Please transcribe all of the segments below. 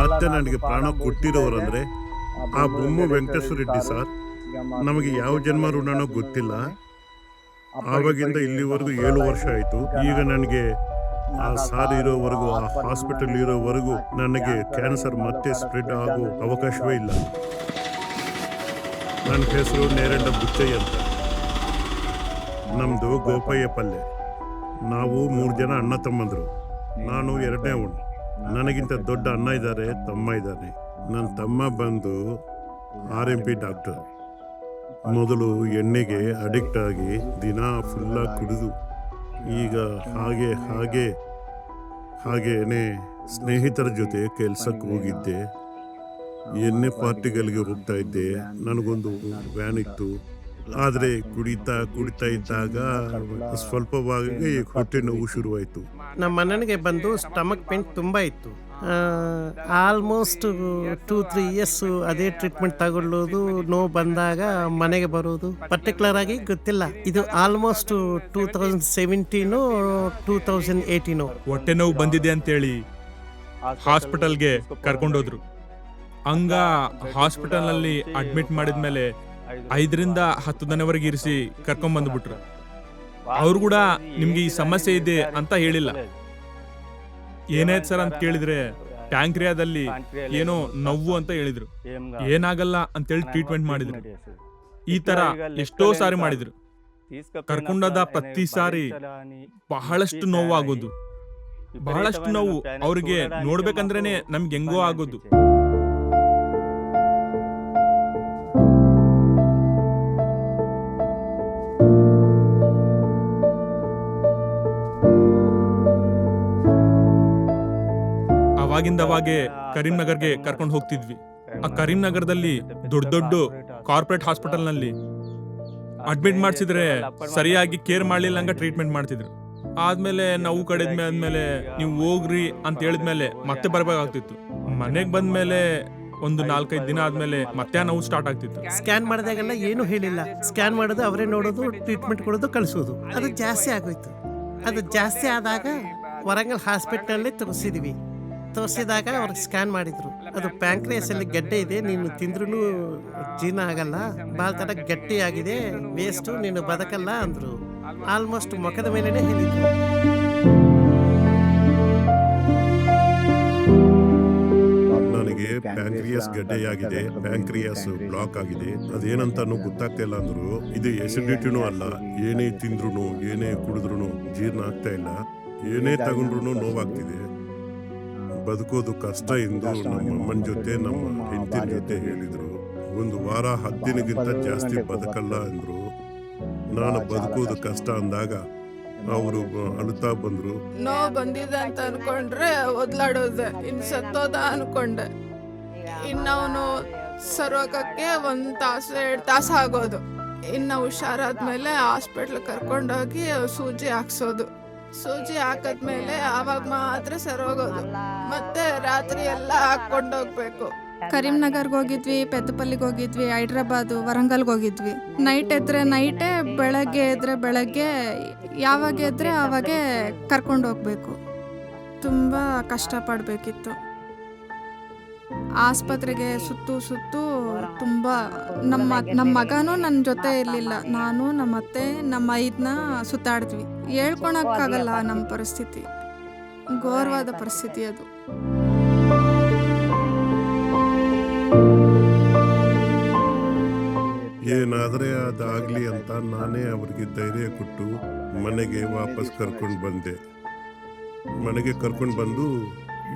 ಮತ್ತೆ ನನಗೆ ಪ್ರಾಣ ಕೊಟ್ಟಿರೋರಂದ್ರೆ ಆ ಬೊಮ್ಮು ವೆಂಕಟೇಶ್ವರ ರೆಡ್ಡಿ ಸರ್, ನಮಗೆ ಯಾವ ಜನ್ಮ ಋಣನೋ ಗೊತ್ತಿಲ್ಲ. ಆವಾಗಿಂದ ಇಲ್ಲಿವರೆಗೂ ಏಳು ವರ್ಷ ಆಯಿತು. ಈಗ ನನಗೆ ಆ ಸಾರ್ ಇರೋವರೆಗೂ, ಆ ಹಾಸ್ಪಿಟಲ್ ಇರೋವರೆಗೂ ನನಗೆ ಕ್ಯಾನ್ಸರ್ ಮತ್ತೆ ಸ್ಪ್ರೆಡ್ ಆಗೋ ಅವಕಾಶವೇ ಇಲ್ಲ. ನನ್ನ ಹೆಸರು ನೇರಂಡ ಬುಚ್ಚಯ್ಯ ಅಂತ. ನಮ್ಮದು ಗೋಪಯ್ಯ ಪಲ್ಲೆ. ನಾವು ಮೂರು ಜನ ಅಣ್ಣ ತಮ್ಮಂದರು. ನಾನು ಎರಡನೇ ಅವನು ನನಗಿಂತ ದೊಡ್ಡ ಅಣ್ಣ ಇದ್ದಾರೆ, ತಮ್ಮ ಇದ್ದಾನೆ ನನ್ನ ತಮ್ಮ ಬಂದು ಆರ್ ಎಂ ಪಿ ಡಾಕ್ಟರ್ ಮೊದಲು ಎಣ್ಣೆಗೆ ಅಡಿಕ್ಟ್ ಆಗಿ ದಿನ ಫುಲ್ಲಾಗಿ ಕುಡಿದು, ಈಗ ಹಾಗೆ ಹಾಗೆ ಹಾಗೇನೆ ಸ್ನೇಹಿತರ ಜೊತೆ ಕೆಲ್ಸಕ್ಕೆ ಹೋಗಿದ್ದೆ. ಎಣ್ಣೆ ಪಾರ್ಟಿಗಳಿಗೆ ಹೋಗ್ತಾ ಇದ್ದೆ. ನನಗೊಂದು ವ್ಯಾನ್ ಇತ್ತು. ಆದರೆ ಕುಡಿತಾ ಕುಡಿತಾ ಇದ್ದಾಗ ಸ್ವಲ್ಪವಾಗಿ ಹೊಟ್ಟೆ ನೋವು ಶುರುವಾಯಿತು. ನಮ್ಮ ಅಣ್ಣನಿಗೆ ಬಂದು ಸ್ಟಮಕ್ ಪೇನ್ ತುಂಬ ಇತ್ತು. ಆಲ್ಮೋಸ್ಟ್ ಟೂ ತ್ರೀ ಇಯರ್ಸ್ ಅದೇ ಟ್ರೀಟ್ಮೆಂಟ್ ತಗೊಳ್ಳೋದು ನೋವು ಬಂದಾಗ ಮನೆಗೆ ಬರೋದು. ಪರ್ಟಿಕ್ಯುಲರ್ ಆಗಿ ಗೊತ್ತಿಲ್ಲ. ಇದು almost two thousand seventeen two thousand eighteen. ಹೊಟ್ಟೆ ನೋವು ಬಂದಿದೆ ಅಂತೇಳಿ ಹಾಸ್ಪಿಟಲ್ಗೆ ಕರ್ಕೊಂಡೋದ್ರು. ಹಂಗ ಹಾಸ್ಪಿಟಲ್ನಲ್ಲಿ ಅಡ್ಮಿಟ್ ಮಾಡಿದ್ಮೇಲೆ ಐದರಿಂದ ಹತ್ತು ದನವರೆಗೆ ಇರಿಸಿ ಕರ್ಕೊಂಡ್ ಬಂದ್ಬಿಟ್ರು. ಅವ್ರು ಕೂಡ ನಿಮ್ಗೆ ಈ ಸಮಸ್ಯೆ ಇದೆ ಅಂತ ಹೇಳಿಲ್ಲ. ಏನಾಯ್ತು ಸರ್ ಅಂತ ಕೇಳಿದ್ರೆ ಟ್ಯಾಂಕ್ರಿಯಾದಲ್ಲಿ ಏನೋ ನೋವು ಅಂತ ಹೇಳಿದ್ರು. ಏನಾಗಲ್ಲ ಅಂತೇಳಿ ಟ್ರೀಟ್ಮೆಂಟ್ ಮಾಡಿದ್ರು. ಈ ತರ ಎಷ್ಟೋ ಸಾರಿ ಮಾಡಿದ್ರು. ಕರ್ಕೊಂಡದ ಪ್ರತಿ ಸಾರಿ ಬಹಳಷ್ಟು ನೋವು ಆಗೋದು. ಬಹಳಷ್ಟು ನೋವು ಅವ್ರಿಗೆ ನೋಡ್ಬೇಕಂದ್ರೇನೆ ನಮ್ಗೆ ಹೆಂಗೋ ಆಗೋದು. ಅವಾಗಿಂದ ಅವಾಗೆ ಕರೀಂನಗರ್ಗೆ ಕರ್ಕೊಂಡು ಹೋಗ್ತಿದ್ವಿ. ಆ ಕರೀಂನಗರದಲ್ಲಿ ದೊಡ್ಡ ದೊಡ್ಡ ಕಾರ್ಪೊರೇಟ್ ಹಾಸ್ಪಿಟಲ್ನಲ್ಲಿ ಅಡ್ಮಿಟ್ ಮಾಡಿಸಿದ್ರೆ ಸರಿಯಾಗಿ ಕೇರ್ ಮಾಡ್ಲಿಲ್ಲ ಟ್ರೀಟ್ಮೆಂಟ್ ಮಾಡ್ತಿದ್ರು. ಆದ್ಮೇಲೆ ನಾವು ಕಡಿದ್ಮೆ ಆದ್ಮೇಲೆ ನೀವು ಹೋಗ್ರಿ ಅಂತ ಹೇಳಿದ್ಮೇಲೆ ಮತ್ತೆ ಬರ್ಬೇಕಾಗ್ತಿತ್ತು. ಮನೆಗ್ ಬಂದ್ಮೇಲೆ ಒಂದು ನಾಲ್ಕೈದು ದಿನ ಆದ್ಮೇಲೆ ಮತ್ತೆ ನೋವು ಸ್ಟಾರ್ಟ್ ಆಗ್ತಿತ್ತು. ಸ್ಕ್ಯಾನ್ ಮಾಡಿದಾಗೆಲ್ಲ ಏನು ಹೇಳಿಲ್ಲ. ಸ್ಕ್ಯಾನ್ ಮಾಡೋದು, ಅವರೇ ನೋಡೋದು ಟ್ರೀಟ್ಮೆಂಟ್ ಕೊಡೋದು, ಕಳಿಸೋದು. ಅದು ಜಾಸ್ತಿ ಆಗೋಯ್ತು. ಅದು ಜಾಸ್ತಿ ಆದಾಗ ವರಂಗಲ್ ಹಾಸ್ಪಿಟಲ್ ತೋರಿಸಿದ್ವಿ. ತೋರಿಸಿದಾಗ ಅವ್ರಿಗೆ ಸ್ಕ್ಯಾನ್ ಮಾಡಿದ್ರು. ಅದು ಪ್ಯಾಂಕ್ರಿಯಸ್ ಅಲ್ಲಿ ಗೆಡ್ಡೆ ಇದೆ, ನೀನು ತಿಂದ್ರೂ ಜೀರ್ಣ ಆಗಲ್ಲ ಭಾಳ ತರ ಗಟ್ಟಿ ಆಗಿದೆ ವೇಸ್ಟು ನೀನು ಬದುಕಲ್ಲ ಅಂದ್ರು. ಆಲ್ಮೋಸ್ಟ್ ಮುಖದ ಮೇಲೆನೆ ಹೇಳಿದ್ರು. ನನಗೆ ಪ್ಯಾಂಕ್ರಿಯಸ್ ಗಡ್ಡೆಯಾಗಿದೆ ಪ್ಯಾಂಕ್ರಿಯಸ್ ಬ್ಲಾಕ್ ಆಗಿದೆ. ಅದೇನಂತಾನು ಗೊತ್ತಾಗ್ತಾ ಇಲ್ಲ ಅಂದ್ರು. ಇದು ಎಸಿಡಿಟಿನೂ ಅಲ್ಲ, ಏನೇ ತಿಂದ್ರು ಏನೇ ಕುಡಿದ್ರು ಜೀರ್ಣ ಆಗ್ತಾ ಇಲ್ಲ. ಏನೇ ತಗೊಂಡ್ರು ನೋವಾಗ್ತಿದೆ. ಬದುಕೋದು ಕಷ್ಟ ಎಂದು ನಮ್ಮ ಅಮ್ಮನ ಜೊತೆ ನಮ್ಮ ಹೆಂಡತಿನ ಜೊತೆ ಹೇಳಿದ್ರು. ಒಂದು ವಾರ ಹತ್ತಿನಗಿಂತ ಜಾಸ್ತಿ ಬದುಕಲ್ಲ ಅಂದ್ರು. ನಾನು ಬದುಕೋದು ಕಷ್ಟ. ಅಂದಾಗ ಅವರು ಅಳುತ್ತಾ ಬಂದ್ರು. ನೋ ಬಂದಿದೆ ಅಂತ ಅನ್ಕೊಂಡ್ರೆ ಒದ್ಲಾಡೋದೆ. ಇನ್ ಸತ್ತೋದ ಅನ್ಕೊಂಡೆ. ಇನ್ನವನು ಸರೋಗಕ್ಕೆ ಒಂದ್ ತಾಸು ಎರಡು ತಾಸು ಆಗೋದು. ಇನ್ನ ಹುಷಾರಾದ್ಮೇಲೆ ಹಾಸ್ಪಿಟ್ಲ್ ಕರ್ಕೊಂಡೋಗಿ ಸೂಜಿ ಹಾಕ್ಸೋದು. ಸೂಜಿ ಹಾಕದ್ಮೇಲೆ ಆವಾಗ ಮಾತ್ರ ಸರೋಗೋದು. ಮತ್ತೆ ರಾತ್ರಿ ಎಲ್ಲ ಹಾಕೊಂಡೋಗ್ಬೇಕು ಕರೀಂನಗರ್ಗೆ ಹೋಗಿದ್ವಿ, ಪೆದ್ದಪಲ್ಲಿಗೆ ಹೋಗಿದ್ವಿ, ಹೈದ್ರಾಬಾದು, ವರಂಗಲ್ಗೆ ಹೋಗಿದ್ವಿ. ನೈಟ್ ಎದ್ರೆ ನೈಟೇ, ಬೆಳಗ್ಗೆ ಎದ್ರೆ ಬೆಳಗ್ಗೆ, ಯಾವಾಗ ಎದ್ರೆ ಆವಾಗೆ ಕರ್ಕೊಂಡು ಹೋಗ್ಬೇಕು ತುಂಬ ಕಷ್ಟಪಡಬೇಕಿತ್ತು. ಆಸ್ಪತ್ರೆಗೆ ಸುತ್ತು ಸುತ್ತು ತುಂಬ ನಮ್ಮ ನಮ್ಮ ಮಗನೂ. ನನ್ನ ಜೊತೆ ಇರಲಿಲ್ಲ. ನಾನು ನಮ್ಮ ಅತ್ತೆ ನಮ್ಮ ಐದನ್ನ ಸುತ್ತಾಡಿದ್ವಿ. ಹೇಳ್ಕೊಳಕ್ಕಾಗಲ್ಲ ನಮ್ಮ ಪರಿಸ್ಥಿತಿ. ಘೋರವಾದ ಪರಿಸ್ಥಿತಿ ಅದು. ಏನಾದರೆ ಅದಾಗಲಿ ಅಂತ ನಾನೇ ಅವ್ರಿಗೆ ಧೈರ್ಯ ಕೊಟ್ಟು ಮನೆಗೆ ವಾಪಸ್ ಕರ್ಕೊಂಡು ಬಂದೆ. ಮನೆಗೆ ಕರ್ಕೊಂಡು ಬಂದು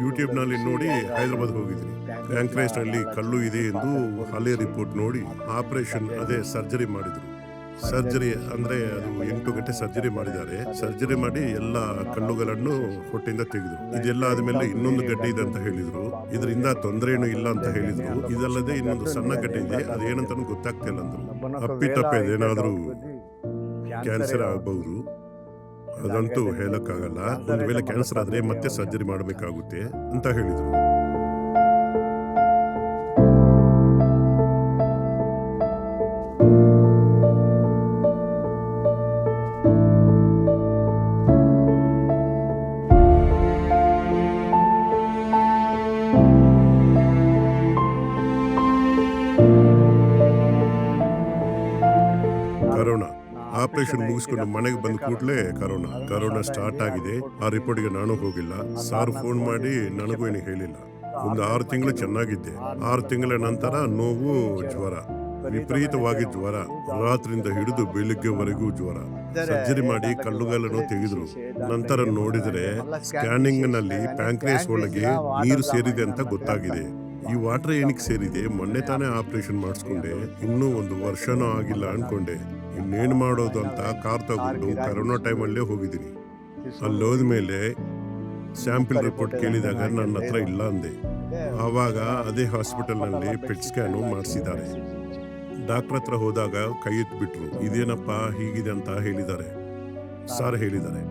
ಯೂಟ್ಯೂಬ್ನಲ್ಲಿ ನೋಡಿ ಹೈದರಾಬಾದ್ ಹೋಗಿದ್ರಿ. ನಲ್ಲಿ ಕಲ್ಲು ಇದೆ ಎಂದು ಹಳೆ ರಿಪೋರ್ಟ್ ನೋಡಿ ಆಪರೇಷನ್ ಅದೇ ಸರ್ಜರಿ ಮಾಡಿದ್ರು. ಸರ್ಜರಿ ಅಂದ್ರೆ ಅದು ಎಂಟು ಗಂಟೆ ಸರ್ಜರಿ ಮಾಡಿದ್ದಾರೆ. ಸರ್ಜರಿ ಮಾಡಿ ಎಲ್ಲ ಕಲ್ಲುಗಳನ್ನು ಹೊಟ್ಟೆಯಿಂದ ತೆಗೆದ್ರು. ಇದೆಲ್ಲ ಆದ್ಮೇಲೆ ಇನ್ನೊಂದು ಗಡ್ಡೆ ಇದೆ ಅಂತ ಹೇಳಿದ್ರು. ಇದರಿಂದ ತೊಂದರೆ ಏನು ಇಲ್ಲ ಅಂತ ಹೇಳಿದ್ರು. ಇದಲ್ಲದೆ ಇನ್ನೊಂದು ಸಣ್ಣ ಗಡ್ಡೆ ಇದೆ. ಅದೇನಂತ ಗೊತ್ತಾಗ್ತಿಲ್ಲ ಅಂದ್ರು. ಅಪ್ಪಿ ತಪ್ಪೇನಾದ್ರೂ ಕ್ಯಾನ್ಸರ್ ಆಗಬಹುದು. ಅದಂತೂ ಹೇಳಕ್ಕಾಗಲ್ಲ. ಒಂದು ವೇಳೆ ಕ್ಯಾನ್ಸರ್ ಆದ್ರೆ ಮತ್ತೆ ಸರ್ಜರಿ ಮಾಡಬೇಕಾಗುತ್ತೆ ಅಂತ ಹೇಳಿದ್ರು. ಆಪರೇಷನ್ ಮುಗಿಸ್ಕೊಂಡು ಮನೆಗೆ ಬಂದ ಕೂಡಲೇ ಕರೋನಾ ಕರೋನಾ ಸ್ಟಾರ್ಟ್ ಆಗಿದೆ. ಆ ರಿಪೋರ್ಟ್ಗೆ ನಾನು ಹೋಗಿಲ್ಲ. ಸಾರ್ ಫೋನ್ ಮಾಡಿ ನನಗೂ ಏನು ಹೇಳಿಲ್ಲ. ಒಂದು ಆರು ತಿಂಗಳು ಚೆನ್ನಾಗಿದ್ದೆ ಆರು ತಿಂಗಳ ನಂತರ ನೋವು ಜ್ವರ. ವಿಪರೀತವಾಗಿ ಜ್ವರ. ರಾತ್ರಿಯಿಂದ ಹಿಡಿದು ಬೆಳಿಗ್ಗೆವರೆಗೂ ಜ್ವರ. ಸರ್ಜರಿ ಮಾಡಿ ಕಲ್ಲುಗಾಲನ್ನು ತೆಗೆದ್ರು. ನಂತರ ನೋಡಿದರೆ ಸ್ಕ್ಯಾನಿಂಗ್ನಲ್ಲಿ ಪ್ಯಾಂಕ್ರಿಯಸ್ ಒಳಗೆ ನೀರು ಸೇರಿದೆ ಅಂತ ಗೊತ್ತಾಗಿದೆ. ಈ ವಾಟರ್ ಏನಕ್ಕೆ ಸೇರಿದೆ? ಮೊನ್ನೆ ತಾನೇ ಆಪರೇಷನ್ ಮಾಡಿಸ್ಕೊಂಡೆ. ಇನ್ನೂ ಒಂದು ವರ್ಷನೂ ಆಗಿಲ್ಲ ಅನ್ಕೊಂಡೆ. ಇನ್ನೇನು ಮಾಡೋದು ಅಂತ ಕಾರ್ ತಗೊಂಡು ಕರೋನಾ ಟೈಮಲ್ಲೇ ಹೋಗಿದ್ದೀನಿ. ಅಲ್ಲಿ ಹೋದ್ಮೇಲೆ ಸ್ಯಾಂಪಲ್ ರಿಪೋರ್ಟ್ ಕೇಳಿದಾಗ ನನ್ನ ಹತ್ರ ಇಲ್ಲ ಅಂದೆ. ಆವಾಗ ಅದೇ ಹಾಸ್ಪಿಟಲ್ನಲ್ಲಿ ಪೆಟ್ ಸ್ಕ್ಯಾನು ಮಾಡಿಸಿದ್ದಾರೆ. ಡಾಕ್ಟರ್ ಹತ್ರ ಹೋದಾಗ ಕೈ ಎತ್ಬಿಟ್ರು. ಇದೇನಪ್ಪ ಹೀಗಿದೆ ಅಂತ ಹೇಳಿದ್ದಾರೆ. ಸರ್ ಹೇಳಿದ್ದಾರೆ.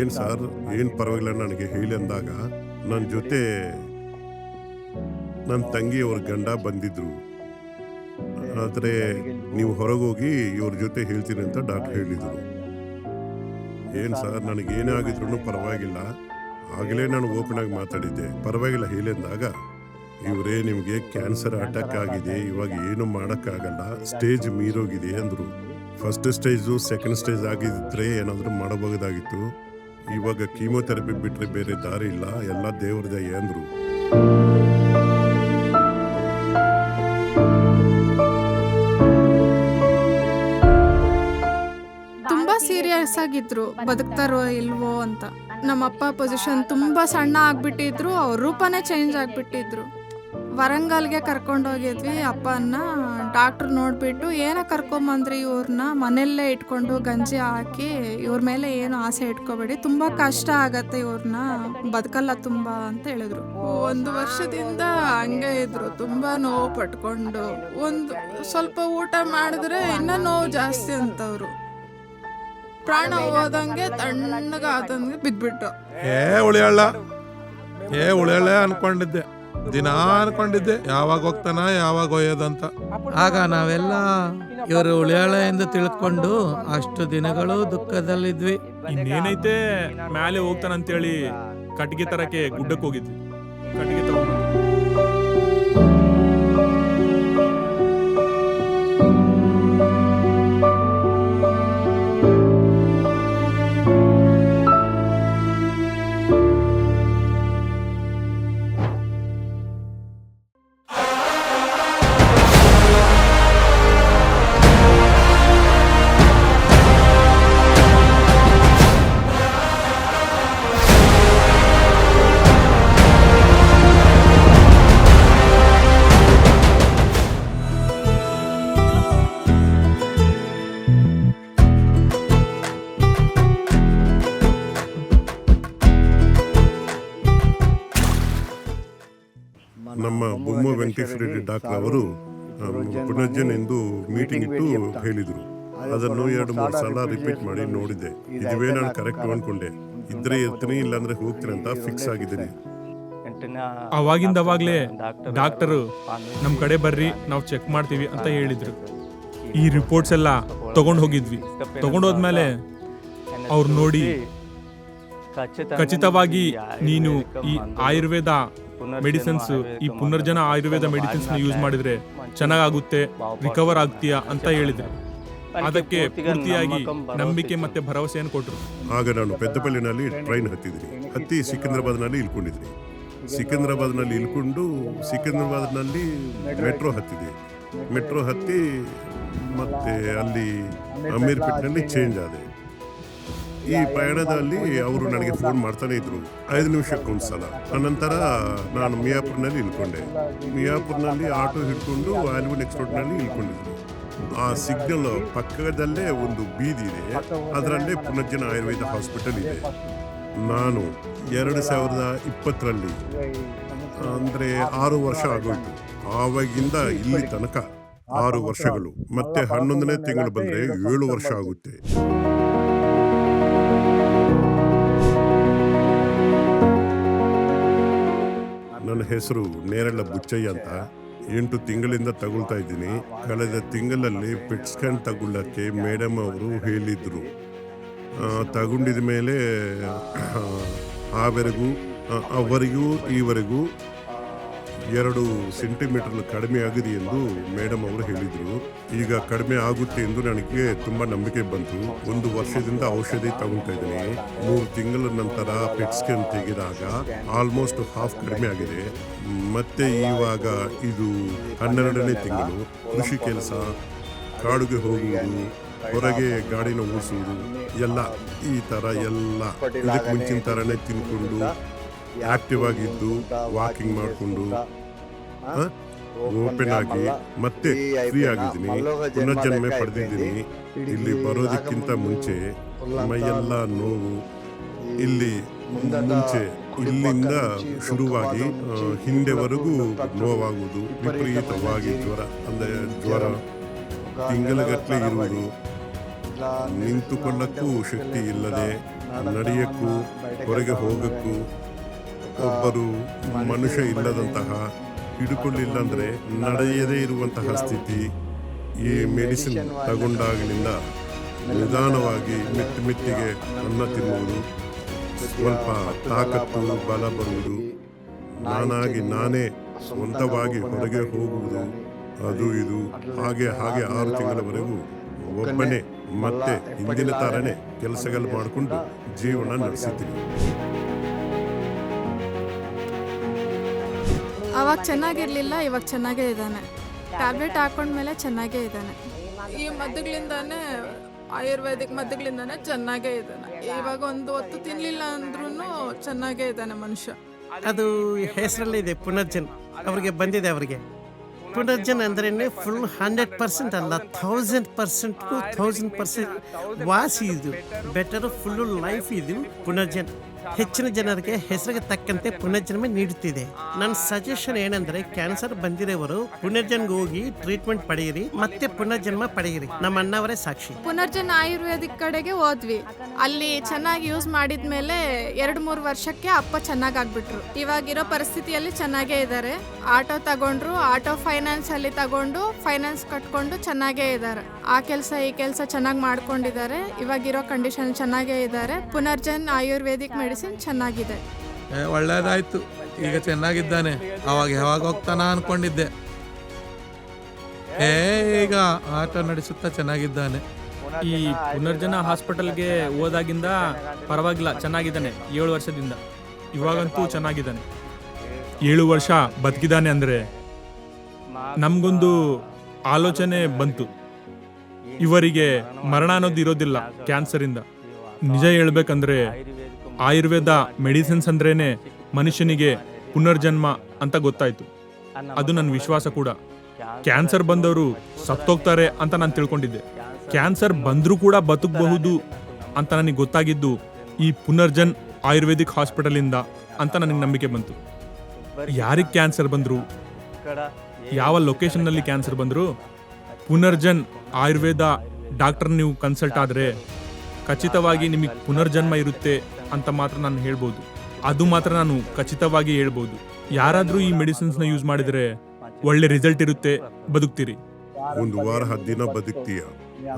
ಏನ್ ಸರ್? ಏನ್ ಪರವಾಗಿಲ್ಲ ನನಗೆ ಹೇಳಿ ಅಂದಾಗ ನನ್ನ ಜೊತೆ ನನ್ನ ತಂಗಿಯವ್ರ ಗಂಡ ಬಂದಿದ್ರು. ಆದರೆ ನೀವು ಹೊರಗೋಗಿ ಇವ್ರ ಜೊತೆ ಹೇಳ್ತೀನಿ ಅಂತ ಡಾಕ್ಟರ್ ಹೇಳಿದರು. ಏನು ಸರ್ ನನಗೆ ಏನೇ ಆಗಿದ್ರು ಪರವಾಗಿಲ್ಲ. ಆಗಲೇ ನಾನು ಓಪನ್ ಆಗಿ ಮಾತಾಡಿದ್ದೆ. ಪರವಾಗಿಲ್ಲ ಹೇಳಿದಾಗ ಇವರೇ ನಿಮಗೆ ಕ್ಯಾನ್ಸರ್ ಅಟ್ಯಾಕ್ ಆಗಿದೆ ಇವಾಗ ಏನು ಮಾಡೋಕ್ಕಾಗಲ್ಲ. ಸ್ಟೇಜ್ ಮೀರೋಗಿದೆ ಅಂದರು. ಫಸ್ಟ್ ಸ್ಟೇಜು ಸೆಕೆಂಡ್ ಸ್ಟೇಜ್ ಆಗಿದ್ದರೆ ಏನಾದರೂ ಮಾಡಬಹುದಾಗಿತ್ತು. ಇವಾಗ ಕೀಮೋಥೆರಪಿ ಬಿಟ್ಟರೆ ಬೇರೆ ದಾರಿ ಇಲ್ಲ. ಎಲ್ಲ ದೇವ್ರದಯ್ಯ ದಯ ಅಂದರು. ಆಗಿದ್ರು ಬದುಕ್ತಾರೋ ಇಲ್ವೋ ಅಂತ. ನಮ್ಮ ಅಪ್ಪ ಪೊಸಿಷನ್ ತುಂಬಾ ಸಣ್ಣ ಆಗ್ಬಿಟ್ಟಿದ್ರು, ಅವ್ರ ರೂಪನೇ ಚೇಂಜ್ ಆಗ್ಬಿಟ್ಟಿದ್ರು. ವರಂಗಲ್ಗೆ ಕರ್ಕೊಂಡೋಗಿದ್ವಿ ಅಪ್ಪನ ಡಾಕ್ಟರ್ ನೋಡ್ಬಿಟ್ಟು, ಏನ ಕರ್ಕೊಂಬಂದ್ರಿ ಇವ್ರನ್ನ ಮನೆಯಲ್ಲೇ ಇಟ್ಕೊಂಡು ಗಂಜಿ ಹಾಕಿ, ಇವ್ರ ಮೇಲೆ ಏನು ಆಸೆ ಇಟ್ಕೋಬೇಡಿ. ತುಂಬಾ ಕಷ್ಟ ಆಗತ್ತೆ ಇವ್ರನ್ನ ಬದುಕಲ್ಲ ತುಂಬಾ ಅಂತ ಹೇಳಿದ್ರು. ಒಂದು ವರ್ಷದಿಂದ ಹಂಗೆ ಇದ್ರು, ತುಂಬಾ ನೋವು ಪಟ್ಕೊಂಡು. ಒಂದು ಸ್ವಲ್ಪ ಊಟ ಮಾಡಿದ್ರೆ ಇನ್ನ ನೋವು ಜಾಸ್ತಿ ಅಂತವ್ರು. ಪ್ರಾಣ ಹೋದಂಗೆ ತಣ್ಣಗಾದಂಗೆ ಬಿದ್ಬಿಟ್ಟು. ಏ ಉಳಿಯಳ್ಳ ಏ ಉಳಿಯಳ್ಳ ಅನ್ಕೊಂಡಿದ್ದೆ. ದಿನ ಅನ್ಕೊಂಡಿದ್ದೆ ಯಾವಾಗ ಹೋಗ್ತಾನ ಯಾವಾಗ ಒಯ್ಯೋದಂತ. ಆಗ ನಾವೆಲ್ಲ ಇವರು ಉಳಿಯಾಳ ಎಂದು ತಿಳ್ಕೊಂಡು ಅಷ್ಟು ದಿನಗಳು ದುಃಖದಲ್ಲಿದ್ವಿ. ಇನ್ನೇನೈತೆ ಮ್ಯಾಲೆ ಹೋಗ್ತಾನಂತೇಳಿ ಕಟ್ಟಿಗೆ ತರಕ್ಕೆ ಗುಡ್ಡಕ್ಕೆ ಹೋಗಿದ್ವಿ. ಕಟ್ಟಿಗೆ ತಗೊಂಡು ಪುನರ್ಜನ್ ಎಂದು ಮೀಟಿಂಗ್ ಇಟ್ಟು ಹೇಳಿದರು. ಅದನ್ನು ಎರಡು ಮೂರು ಸಲ ರಿಪೀಟ್ ಮಾಡಿ ನೋಡಿದೆ ಇದುವೇ ನಾನು ಕರೆಕ್ಟ್ ಅನ್ಕೊಂಡೆ. ಇದ್ರೆ ಇರ್ತೀನಿ ಇಲ್ಲಾಂದ್ರೆ ಹೋಗ್ತೀನಿ ಅಂತ ಫಿಕ್ಸ್ ಆಗಿದ್ದೀನಿ. ಅವಾಗಿಂದ ಅವಾಗ್ಲೇ ಡಾಕ್ಟರು ನಮ್ ಕಡೆ ಬರ್ರಿ ನಾವು ಚೆಕ್ ಮಾಡ್ತೀವಿ ಅಂತ ಹೇಳಿದ್ರು. ಈ ರಿಪೋರ್ಟ್ಸ್ ಎಲ್ಲ ತಗೊಂಡ್ ಹೋಗಿದ್ವಿ. ತಗೊಂಡ್ ಹೋದ್ಮೇಲೆ ಅವ್ರು ನೋಡಿ ಖಚಿತವಾಗಿ ನೀನು ಈ ಆಯುರ್ವೇದ ಮೆಡಿಸಿನ್ಸ್ ಈ ಪುನರ್ಜನ ಆಯುರ್ವೇದ ಮೆಡಿಸಿನ್ಸ್ ಯೂಸ್ ಮಾಡಿದ್ರೆ ಚೆನ್ನಾಗುತ್ತೆ ರಿಕವರ್ ಆಗ್ತೀಯಾ ಅಂತ ಹೇಳಿದ್ರು. ಅದಕ್ಕೆ ಪೂರ್ತಿಯಾಗಿ ನಂಬಿಕೆ ಮತ್ತೆ ಭರವಸೆಯನ್ನು ಕೊಟ್ಟರು. ಆಗ ನಾನು ಪೆದ್ದಪಲ್ಲಿನಲ್ಲಿ ಟ್ರೈನ್ ಹತ್ತಿದ್ರಿ. ಹತ್ತಿ ಸಿಕಿಂದ್ರಾಬಾದ್ನಲ್ಲಿ ಇಳ್ಕೊಂಡಿದ್ದೀನಿ ಸಿಕಿಂದ್ರಾಬಾದ್ನಲ್ಲಿ ಇಳ್ಕೊಂಡು ಸಿಕಿಂದ್ರಾಬಾದ್ನಲ್ಲಿ ಮೆಟ್ರೋ ಹತ್ತಿದೆ. ಮೆಟ್ರೋ ಹತ್ತಿ ಮತ್ತೆ ಅಲ್ಲಿ ಅಮೀರ್ಪೇಟ್ನಲ್ಲಿ ಚೇಂಜ್ ಆದೆ. ಈ ಪಯಣದಲ್ಲಿ ಅವರು ನನಗೆ ಫೋನ್ ಮಾಡ್ತಾನೆ ಇದ್ರು. ಐದು ನಿಮಿಷಕ್ಕೊಂದ್ಸಲ ಅನಂತರ ನಾನು ಮಿಯಾಪುರ್ನಲ್ಲಿ ಇಳ್ಕೊಂಡೆ ಮಿಯಾಪುರ್ನಲ್ಲಿ ಆಟೋ ಹಿಡ್ಕೊಂಡು ಆಲ್ವಿನ್ ಎಕ್ಸ್ಪೋರ್ಟ್ನಲ್ಲಿ ಇಳ್ಕೊಂಡಿದ್ರು ಆ ಸಿಗ್ನಲ್ ಪಕ್ಕದಲ್ಲೇ ಒಂದು ಬೀದಿ ಇದೆ. ಅದರಲ್ಲೇ ಪುನರ್ಜನ ಆಯುರ್ವೇದ ಹಾಸ್ಪಿಟಲ್ ಇದೆ. ನಾನು ಎರಡು ಸಾವಿರದ ಇಪ್ಪತ್ತರಲ್ಲಿ, ಅಂದರೆ ಆರು ವರ್ಷ ಆಗೋಯ್ತು. ಆವಾಗಿಂದ ಇಲ್ಲಿ ತನಕ ಆರು ವರ್ಷಗಳು. ಮತ್ತೆ ಹನ್ನೊಂದನೇ ತಿಂಗಳು ಬಂದರೆ ಏಳು ವರ್ಷ ಆಗುತ್ತೆ. ಹೆಸರು ನೇರಳ ಬುಚ್ಚಯ್ಯ ಅಂತ ಎಂಟು ತಿಂಗಳಿಂದ ತಗೊಳ್ತಾ ಇದ್ದೀನಿ ಕಳೆದ ತಿಂಗಳಲ್ಲಿ ಪೆಟ್ ಸ್ಕ್ಯಾನ್ ತಗೊಳ್ಳೋಕ್ಕೆ ಮೇಡಮ್ ಅವರು ಹೇಳಿದರು ತಗೊಂಡಿದ ಮೇಲೆ ಆವರೆಗೂ ಅವರಿಗೂ ಈವರೆಗೂ ಎರಡು ಸೆಂಟಿಮೀಟರ್ ಕಡಿಮೆ ಆಗಿದೆ ಎಂದು ಮೇಡಮ್ ಅವರು ಹೇಳಿದರು. ಈಗ ಕಡಿಮೆ ಆಗುತ್ತೆ ಎಂದು ನನಗೆ ತುಂಬಾ ನಂಬಿಕೆ ಬಂತು. ಒಂದು ವರ್ಷದಿಂದ ಔಷಧಿ ತಗೊಂತಾ ಇದ್ದೀನಿ. ಮೂರು ತಿಂಗಳ ನಂತರ ಪೆಟ್ ಸ್ಕ್ಯಾನ್ ತೆಗೆದಾಗ ಆಲ್ಮೋಸ್ಟ್ ಹಾಫ್ ಕಡಿಮೆ ಆಗಿದೆ. ಮತ್ತೆ ಇವಾಗ ಇದು ಹನ್ನೆರಡನೇ ತಿಂಗಳು. ಕೃಷಿ ಕೆಲಸ, ಕಾಡುಗೆ ಹೋಗುವುದು, ಹೊರಗೆ ಗಾಡಿನ ಓಡಿಸುವುದು, ಎಲ್ಲ ಈ ತರ ಎಲ್ಲ. ಇದಕ್ಕೆ ಮುಂಚಿನ ತರನೇ ತಿನ್ಕೊಂಡು ಆಕ್ಟಿವ್ ಆಗಿದ್ದು ವಾಕಿಂಗ್ ಮಾಡಿಕೊಂಡು ಓಪನ್ ಆಗಿ ಮತ್ತೆ ಫ್ರೀ ಆಗಿದ್ದೀನಿ. ಪುನರ್ಜನ್ಮೆ ಪಡೆದಿದ್ದೀನಿ. ಇಲ್ಲಿ ಬರೋದಕ್ಕಿಂತ ಮುಂಚೆ ಮೈಯೆಲ್ಲ ನೋವು, ಇಲ್ಲಿ ಮುಂಚೆ, ಇಲ್ಲಿಂದ ಶುರುವಾಗಿ ಹಿಂದೆವರೆಗೂ ನೋವಾಗುವುದು ವಿಪರೀತವಾಗಿ ಜ್ವರ, ಅಂದರೆ ಜ್ವರ ತಿಂಗಳಗಟ್ಟಲೆ ಇರುವುದು. ನಿಂತುಕೊಳ್ಳಕ್ಕೂ ಶಕ್ತಿ ಇಲ್ಲದೆ, ನಡೆಯಕ್ಕೂ, ಹೊರಗೆ ಹೋಗಕ್ಕೂ ಒಬ್ಬರು ಮನುಷ್ಯ ಇಲ್ಲದಂತಹ ಹಿಡ್ಕೊಳ್ಳಿಲ್ಲ ಅಂದರೆ ನಡೆಯದೇ ಇರುವಂತಹ ಸ್ಥಿತಿ ಈ ಮೆಡಿಸಿನ್ ತಗೊಂಡಾಗಲಿಂದ ನಿಧಾನವಾಗಿ ಮೆಟ್ಟಿ ಮೆಟ್ಟಿಗೆ ಅನ್ನ ತಿನ್ನುವುದು, ಸ್ವಲ್ಪ ತಾಕತ್ತು, ಬಲ ಬರುವುದು. ನಾನಾಗಿ ನಾನೇ ಸ್ವಂತವಾಗಿ ಹೊರಗೆ ಹೋಗುವುದು, ಅದು ಇದು, ಹಾಗೆ ಹಾಗೆ ಆರು ತಿಂಗಳವರೆಗೂ ಒಬ್ಬನೇ ಮತ್ತೆ ಹಿಂದಿನ ತಾರನೇ ಕೆಲಸಗಳು ಮಾಡಿಕೊಂಡು ಜೀವನ ನಡೆಸಿದ್ದೀನಿ. ಅವಾಗ ಚೆನ್ನಾಗಿರ್ಲಿಲ್ಲ ಇವಾಗ ಚೆನ್ನಾಗೇ ಇದ್ದಾನೆ. ಟ್ಯಾಬ್ಲೆಟ್ ಹಾಕೊಂಡ್ಮೇಲೆ ಚೆನ್ನಾಗೇ ಇದ್ದಾನೆ. ಈ ಮದ್ದುಗಳಿಂದಾನೇ ಆಯುರ್ವೇದಿಕ್ ಮದ್ದುಗಳಿಂದಾನೇ ಚೆನ್ನಾಗೇ ಇದ್ದಾನೆ. ಇವಾಗ ಒಂದು ಹೊತ್ತು ತಿನ್ಲಿಲ್ಲ ಅಂದ್ರೂ ಚೆನ್ನಾಗೇ ಇದ್ದಾನೆ ಮನುಷ್ಯ. ಅದು ಹೆಸರಲ್ಲಿದೆ ಪುನರ್ಜನ್. ಅವ್ರಿಗೆ ಬಂದಿದೆ ಅವರಿಗೆ. ಪುನರ್ಜನ್ ಅಂದ್ರೆ ಫುಲ್ ಹಂಡ್ರೆಡ್ ಪರ್ಸೆಂಟ್ ಅಲ್ಲ thousand percent to thousand percent ವಾಸಿ ಇದು. ಬೆಟರ್ ಫುಲ್ ಲೈಫ್ ಇದು ಪುನರ್ಜನ್. ಹೆಚ್ಚಿನ ಜನರಿಗೆ ಹೆಸರಿಗೆ ತಕ್ಕಂತೆ ಪುನರ್ಜನ್ಮ ನೀಡುತ್ತಿದೆ. ನನ್ನ ಸಜೆಷನ್ ಏನಂದ್ರೆ ಕ್ಯಾನ್ಸರ್ ಬಂದಿರೋರು ಪುನರ್ಜನ್ಗೆ ಹೋಗಿ ಟ್ರೀಟ್ಮೆಂಟ್ ಪಡೆಯಿರಿ, ಮತ್ತೆ ಪುನರ್ಜನ್ಮ ಪಡೆಯಿರಿ. ನಮ್ಮ ಅಣ್ಣವರೇ ಸಾಕ್ಷಿ. ಪುನರ್ಜನ್ ಆಯುರ್ವೇದಿಕ್ ಕಡೆಗೆ ಹೋದ್ವಿ. ಅಲ್ಲಿ ಚೆನ್ನಾಗಿ ಯೂಸ್ ಮಾಡಿದ್ಮೇಲೆ ಎರಡು ಮೂರು ವರ್ಷಕ್ಕೆ ಅಪ್ಪ ಚೆನ್ನಾಗಿ ಆಗ್ಬಿಟ್ರು. ಇವಾಗಿರೋ ಪರಿಸ್ಥಿತಿಯಲ್ಲಿ ಚೆನ್ನಾಗೇ ಇದ್ದಾರೆ. ಆಟೋ ತಗೊಂಡ್ರು, ಆಟೋ ಫೈನಾನ್ಸ್ ಅಲ್ಲಿ ತಗೊಂಡು ಫೈನಾನ್ಸ್ ಕಟ್ಕೊಂಡು ಚೆನ್ನಾಗೇ ಇದ್ದಾರೆ. ಆ ಕೆಲಸ ಈ ಕೆಲಸ ಚೆನ್ನಾಗಿ ಮಾಡ್ಕೊಂಡಿದ್ದಾರೆ. ಇವಾಗಿರೋ ಕಂಡೀಷನ್ ಚೆನ್ನಾಗೇ ಇದ್ದಾರೆ. ಪುನರ್ಜನ್ ಆಯುರ್ವೇದಿಕ್ ಮೆಡಿಸಿನ್ ಚೆನ್ನಾಗಿದೆ. ಒಳ್ಳೇದಾಯ್ತು. ಈಗ ಚೆನ್ನಾಗಿದ್ದಾನೆ. ಅವಾಗ ಯಾವಾಗ ಹೋಗ್ತಾನ ಅನ್ಕೊಂಡಿದ್ದೆ. ಏ ಈಗ ಆಟ ನಡೆಸುತ್ತಾ ಚೆನ್ನಾಗಿದ್ದಾನೆ. ಈ ಪುನರ್ಜನ ಹಾಸ್ಪಿಟಲ್ಗೆ ಹೋದಾಗಿಂದ ಪರವಾಗಿಲ್ಲ ಚೆನ್ನಾಗಿದ್ದಾನೆ. ಏಳು ವರ್ಷದಿಂದ. ಇವಾಗಂತೂ ಚೆನ್ನಾಗಿದ್ದಾನೆ. ಏಳು ವರ್ಷ ಬದುಕಿದ್ದಾನೆ ಅಂದರೆ ನಮಗೊಂದು ಆಲೋಚನೆ ಬಂತು. ಇವರಿಗೆ ಮರಣ ಅನ್ನೋದು ಇರೋದಿಲ್ಲ, ಕ್ಯಾನ್ಸರಿಂದ. ನಿಜ ಹೇಳ್ಬೇಕಂದ್ರೆ ಆಯುರ್ವೇದ ಮೆಡಿಸಿನ್ಸ್ ಅಂದ್ರೇನೆ ಮನುಷ್ಯನಿಗೆ ಪುನರ್ಜನ್ಮ ಅಂತ ಗೊತ್ತಾಯ್ತು. ಅದು ನನ್ನ ವಿಶ್ವಾಸ ಕೂಡ. ಕ್ಯಾನ್ಸರ್ ಬಂದವರು ಸತ್ತೋಗ್ತಾರೆ ಅಂತ ನಾನು ತಿಳ್ಕೊಂಡಿದ್ದೆ. ಕ್ಯಾನ್ಸರ್ ಬಂದರೂ ಕೂಡ ಬದುಕಬಹುದು ಅಂತ ನನಗೆ ಗೊತ್ತಾಗಿದ್ದು ಈ ಪುನರ್ಜನ್ ಆಯುರ್ವೇದಿಕ್ ಹಾಸ್ಪಿಟಲಿಂದ ಅಂತ ನನಗೆ ನಂಬಿಕೆ ಬಂತು. ಯಾರಿಗೆ ಕ್ಯಾನ್ಸರ್ ಬಂದರು? ಯಾವ ಲೊಕೇಶನ್ನಲ್ಲಿ ಕ್ಯಾನ್ಸರ್ ಬಂದರು? ಪುನರ್ಜನ್ ಆಯುರ್ವೇದ ಡಾಕ್ಟರ್ ನೀವು ಕನ್ಸಲ್ಟ್ ಆದರೆ ಖಚಿತವಾಗಿ ನಿಮಗೆ ಪುನರ್ಜನ್ಮ ಇರುತ್ತೆ ಅಂತ ಮಾತ್ರ ನಾನು ಹೇಳ್ಬೋದು. ಅದು ಮಾತ್ರ ನಾನು ಖಚಿತವಾಗಿ ಹೇಳ್ಬೋದು. ಯಾರಾದರೂ ಈ ಮೆಡಿಸಿನ್ಸ್ನ ಯೂಸ್ ಮಾಡಿದರೆ ಒಳ್ಳೆ ರಿಸಲ್ಟ್ ಇರುತ್ತೆ, ಬದುಕ್ತೀರಿ. ಒಂದು ವಾರ ಹದಿನ ದಿನ ಬದುಕ್ತೀಯ.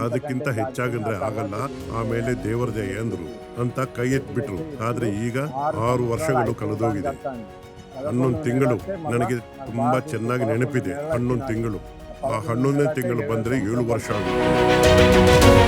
ಅದಕ್ಕಿಂತ ಹೆಚ್ಚಾಗಂದ್ರೆ ಆಗಲ್ಲ, ಆಮೇಲೆ ದೇವರ ದಯ ಅಂದ್ರು ಅಂತ ಕೈ ಎತ್ಬಿಟ್ರು. ಆದ್ರೆ ಈಗ ಆರು ವರ್ಷಗಳು ಕಳೆದೋಗಿದೆ. ಹನ್ನೊಂದು ತಿಂಗಳು ನನಗೆ ತುಂಬಾ ಚೆನ್ನಾಗಿ ನೆನಪಿದೆ, ಹನ್ನೊಂದು ತಿಂಗಳು. ಆ ಹನ್ನೊಂದನೇ ತಿಂಗಳು ಬಂದರೆ ಏಳು ವರ್ಷ ಆಗುತ್ತೆ.